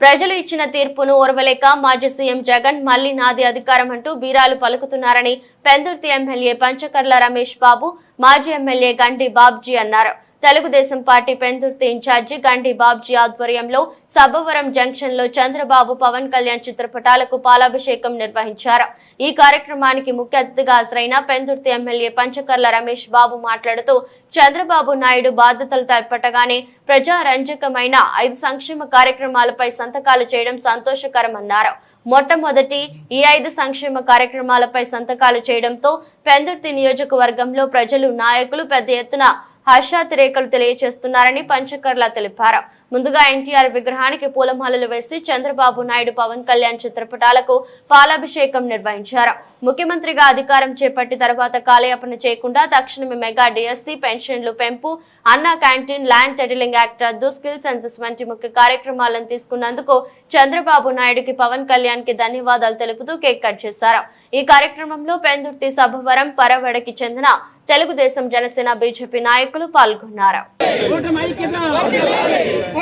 ప్రజలు ఇచ్చిన తీర్పును ఓర్వలేక మాజీ సీఎం జగన్ మళ్ళీ నాది అధికారం అంటూ బీరాలు పలుకుతున్నారని పెందుర్తి ఎమ్మెల్యే పంచకర్ల రమేష్ బాబు మాజీ ఎమ్మెల్యే గండి బాబ్జీ అన్నారు. తెలుగుదేశం పార్టీ పెందుర్తి ఇన్ఛార్జి గండి బాబ్జీ ఆధ్వర్యంలో సబ్బవరం జంక్షన్లో చంద్రబాబు పవన్ కళ్యాణ్ చిత్రపటాలకు పాలాభిషేకం నిర్వహించారు. ఈ కార్యక్రమానికి ముఖ్య అతిథిగా హాజరైన పెందుర్తి ఎమ్మెల్యే పంచకర్ల రమేష్ బాబు మాట్లాడుతూ చంద్రబాబు నాయుడు బాధ్యతలు తలపట్టగానే ప్రజారంజకమైన ఐదు సంక్షేమ కార్యక్రమాలపై సంతకాలు చేయడం సంతోషకరమన్నారు. మొట్టమొదటి ఈ ఐదు సంక్షేమ కార్యక్రమాలపై సంతకాలు చేయడంతో పెందుర్తి నియోజకవర్గంలో ప్రజలు నాయకులు పెద్ద ఎత్తున హర్షాతిరేకలు తెలియజేస్తున్నారని పంచకర్ల తెలిపారు. ముందుగా ఎన్టీఆర్ విగ్రహానికి పూలమాలలు వేసి చంద్రబాబు నాయుడు పవన్ కళ్యాణ్ చిత్రపటాలకు పాలాభిషేకం నిర్వహించారు. ముఖ్యమంత్రిగా అధికారం చేపట్టి తర్వాత కాలయాపన చేయకుండా తక్షణమే మెగా డిఎస్సి పెన్షన్లు పెంపు Anna canteen land titling act రద్దు స్కిల్ సెన్సెస్ వంటి ముఖ్య కార్యక్రమాలను తీసుకున్నందుకు చంద్రబాబు నాయుడుకి పవన్ కళ్యాణ్కి ధన్యవాదాలు తెలుపుతూ కేక్ కట్ చేశారు. ఈ కార్యక్రమంలో పెందుర్తి సభవరం పరవడకి చెందిన తెలుగుదేశం జనసేన బీజేపీ నాయకులు పాల్గొన్నారు.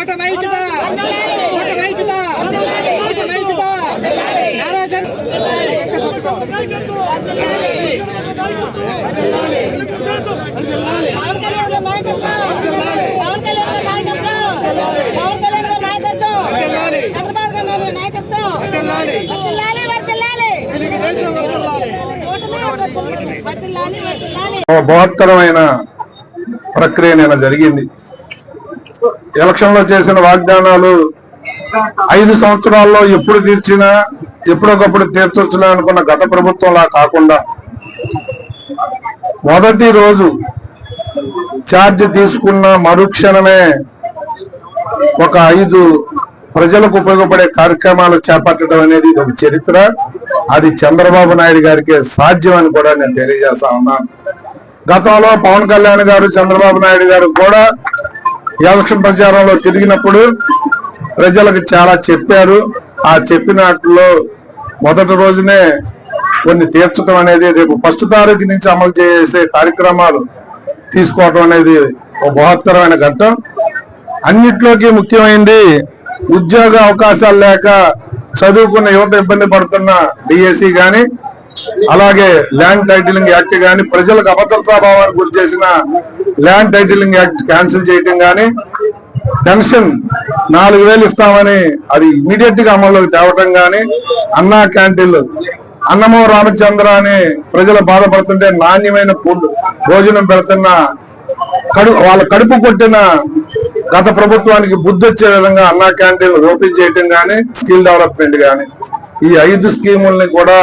ఓటమి ఐక్యత ఓటమి ఐక్యత ఓటమి కళ్యాణ్ నాయకత్వం నాయకత్వం బృహత్తరమైన ప్రక్రియ నేను జరిగింది. ఎలక్షన్లో చేసిన వాగ్దానాలు ఐదు సంవత్సరాల్లో ఎప్పుడు తీర్చినా ఎప్పుడొకప్పుడు తీర్చొచ్చులే అనుకున్న గత ప్రభుత్వంలా కాకుండా మొదటి రోజు ఛార్జ్ తీసుకున్న మరుక్షణమే ఒక ఐదు ప్రజలకు ఉపయోగపడే కార్యక్రమాలు చేపట్టడం అనేది ఇది ఒక చరిత్ర. అది చంద్రబాబు నాయుడు గారికి సాధ్యం అని కూడా నేను తెలియజేస్తా ఉన్నాను గతంలో పవన్ కళ్యాణ్ గారు చంద్రబాబు నాయుడు గారు కూడా ఎలక్షన్ ప్రచారంలో తిరిగినప్పుడు ప్రజలకు చాలా చెప్పారు. ఆ చెప్పినట్లో మొదటి రోజునే కొన్ని తీర్చడం అనేది రేపు ఫస్ట్ తారీఖు నుంచి అమలు చేసే కార్యక్రమాలు తీసుకోవడం అనేది ఒక బృహత్తరమైన ఘట్టం. అన్నిట్లోకి ముఖ్యమైనది ఉద్యోగ అవకాశాలు లేక చదువుకున్న యువత ఇబ్బంది పడుతున్న డిఎస్సి కానీ అలాగే ల్యాండ్ టైటిలింగ్ యాక్ట్ కానీ ప్రజలకు అభద్రతాభావానికి గురి చేసిన ల్యాండ్ టైటిలింగ్ యాక్ట్ క్యాన్సిల్ చేయటం కానీ పెన్షన్ నాలుగు వేలు ఇస్తామని అది ఇమీడియట్గా అమల్లోకి తేవటం కానీ అన్నా క్యాంటీన్లు అన్నమో రామచంద్ర అని ప్రజలు బాధపడుతుంటే నాణ్యమైన ఫుడ్ భోజనం పెడుతున్న కడు వాళ్ళ కడుపు కొట్టిన గత ప్రభుత్వానికి బుద్ధి వచ్చే విధంగా అన్నా క్యాంటీన్లు ఓపెన్ చేయటం కానీ స్కిల్ డెవలప్మెంట్ కానీ ఈ ఐదు స్కీముల్ని కూడా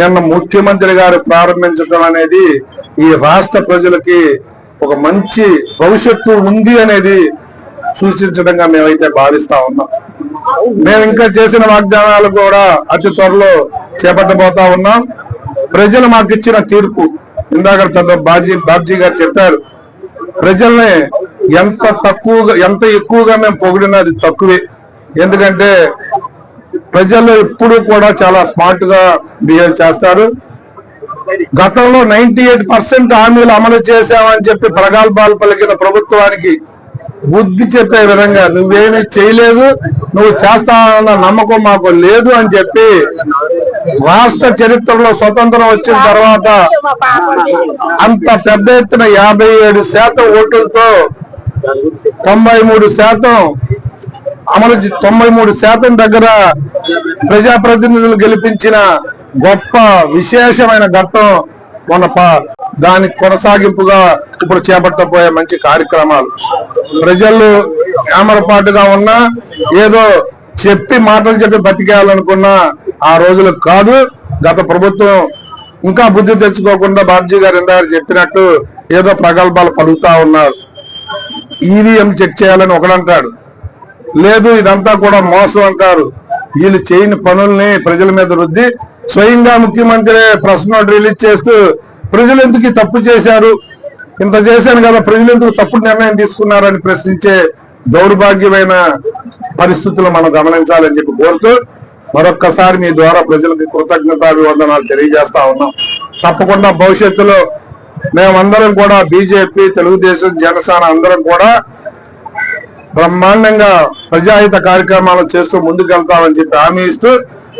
నిన్న ముఖ్యమంత్రి గారు ప్రారంభించడం అనేది ఈ రాష్ట్ర ప్రజలకి ఒక మంచి భవిష్యత్తు ఉంది అనేది సూచించడంగా మేమైతే భావిస్తా ఉన్నాం. మేము ఇంకా చేసిన వాగ్దానాలు కూడా అతి త్వరలో చేపట్టబోతా ఉన్నాం. ప్రజలు మాకు ఇచ్చిన తీర్పు ఇందాక పెద్ద బాజీ బాబ్జీ గారు చెప్పారు ప్రజల్ని ఎంత తక్కువగా ఎంత ఎక్కువగా మేము పొగిడినా అది తక్కువే. ఎందుకంటే ప్రజలు ఎప్పుడు కూడా చాలా స్మార్ట్గా బిహేవ్ చేస్తారు. గతంలో నైన్టీ ఎయిట్ పర్సెంట్ హామీలు అమలు చేశామని చెప్పి ప్రగల్భాలు పలికిన ప్రభుత్వానికి బుద్ధి చెప్పే విధంగా నువ్వేమీ చేయలేదు నువ్వు చేస్తావన్న నమ్మకం మాకు లేదు అని చెప్పి రాష్ట్ర చరిత్రలో స్వతంత్రం వచ్చిన తర్వాత అంత పెద్ద ఎత్తున యాభై ఏడు శాతం ఓటులతో తొంభై మూడు శాతం అమలు తొంభై మూడు శాతం దగ్గర ప్రజాప్రతినిధులు గెలిపించిన గొప్ప విశేషమైన ఘట్టం మన దాని దానికి కొనసాగింపుగా ఇప్పుడు చేపట్టబోయే మంచి కార్యక్రమాలు. ప్రజలు ఏమరపాటుగా ఉన్నా ఏదో చెప్పి మాటలు చెప్పి బతికేయాలనుకున్నా ఆ రోజులు కాదు. గత ప్రభుత్వం ఇంకా బుద్ధి తెచ్చుకోకుండా బాబ్జీ గారు ఇందాక చెప్పినట్టు ఏదో ప్రగల్భాలు పలుకుతా ఉన్నారు. ఈవీఎం చెక్ చేయాలని ఒకడంటాడు. లేదు ఇదంతా కూడా మోసం అంటారు. వీళ్ళు చేయని పనుల్ని ప్రజల మీద రుద్ది స్వయంగా ముఖ్యమంత్రి ప్రెస్ నోట్ రిలీజ్ చేస్తూ ప్రజలు ఎందుకు తప్పు చేశారు? ఇంత చేశాను కదా ప్రజలు ఎందుకు తప్పుడు నిర్ణయం తీసుకున్నారని ప్రశ్నించే దౌర్భాగ్యమైన పరిస్థితులు మనం గమనించాలని చెప్పి కోరుతూ మరొక్కసారి మీ ద్వారా ప్రజలకు కృతజ్ఞతాభివందనాలు తెలియజేస్తా ఉన్నాం. తప్పకుండా భవిష్యత్తులో మేమందరం కూడా బీజేపీ తెలుగుదేశం జనసేన అందరం కూడా బ్రహ్మాండంగా ప్రజాహిత కార్యక్రమాలు చేస్తూ ముందుకెళ్తామని చెప్పి హామీ ఇస్తూ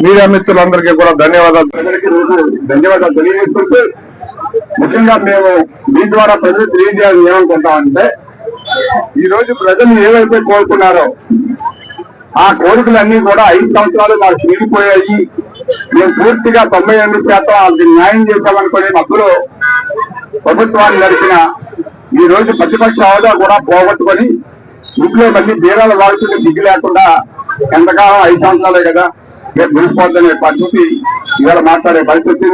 మీడియా మిత్రులందరికీ కూడా ధన్యవాదాలు. ప్రజలకి రోజు ధన్యవాదాలు తెలియజేస్తుంటూ ముఖ్యంగా మేము మీ ద్వారా ప్రజలు తెలియజేయాలని ఏమనుకుంటామంటే ఈ రోజు ప్రజలు ఏవైతే కోరుకున్నారో ఆ కోరికలన్నీ కూడా ఐదు సంవత్సరాలు మాకు తీరిపోయాయి మేము పూర్తిగా తొంభై ఎనిమిది శాతం వాళ్ళకి న్యాయం చేశామనుకునే మధ్యలో ప్రభుత్వాన్ని నడిపిన ఈ రోజు ప్రతిపక్ష హోదా కూడా పోగొట్టుకొని ఇంట్లో మళ్ళీ బీరాల వాడుతుంటే దిగ్గు లేకుండా ఎంతకాలం ఐదు సంవత్సరాలే కదా. రేపు మునిసిపోద్దనే పరిస్థితి ఇవాళ మాట్లాడే పరిస్థితి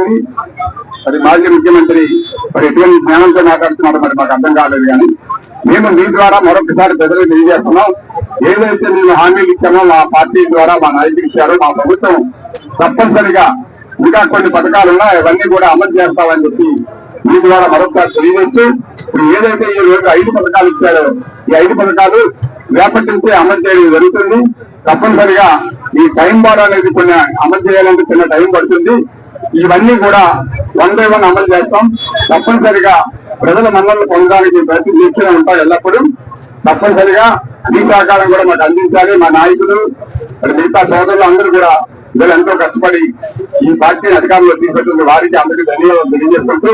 మరి మాజీ ముఖ్యమంత్రి మరి ఎటువంటి జ్ఞానంతో మాట్లాడుతున్నారో మరి మాకు అర్థం కాలేదు కానీ మేము మీ ద్వారా మరొకసారి ప్రజలకు తెలియజేస్తున్నాం. ఏదైతే మేము హామీలు ఇచ్చామో మా పార్టీ ద్వారా మా నాయకులు ఇచ్చారో మా ప్రభుత్వం తప్పనిసరిగా ఇంకా కొన్ని పథకాలు ఉన్నాయి. అవన్నీ కూడా అమలు చేస్తామని చెప్పి మీ ద్వారా మరొకసారి తెలియజేస్తూ ఇప్పుడు ఏదైతే ఈ రోజు ఐదు పథకాలు ఇచ్చారో ఈ ఐదు పథకాలు రేపటి నుంచి అమలు చేయడం జరుగుతుంది. తప్పనిసరిగా ఈ టైం బార్ అనేది కొన్ని అమలు చేయాలంటే చిన్న టైం పడుతుంది. ఇవన్నీ కూడా వన్ బై వన్ అమలు చేస్తాం. తప్పనిసరిగా ప్రజల మన్నలను పొందడానికి ప్రయత్నం చేస్తూనే ఉంటాం ఎల్లప్పుడూ. తప్పనిసరిగా మీ సహకారం కూడా మాకు అందించాలి. మా నాయకులు మిగతా సోదరులు అందరూ కూడా వీళ్ళు ఎంతో కష్టపడి ఈ పార్టీని అధికారంలో తీసుకొచ్చిన వారికి అందరికీ ధన్యవాదాలు తెలియజేసుకుంటూ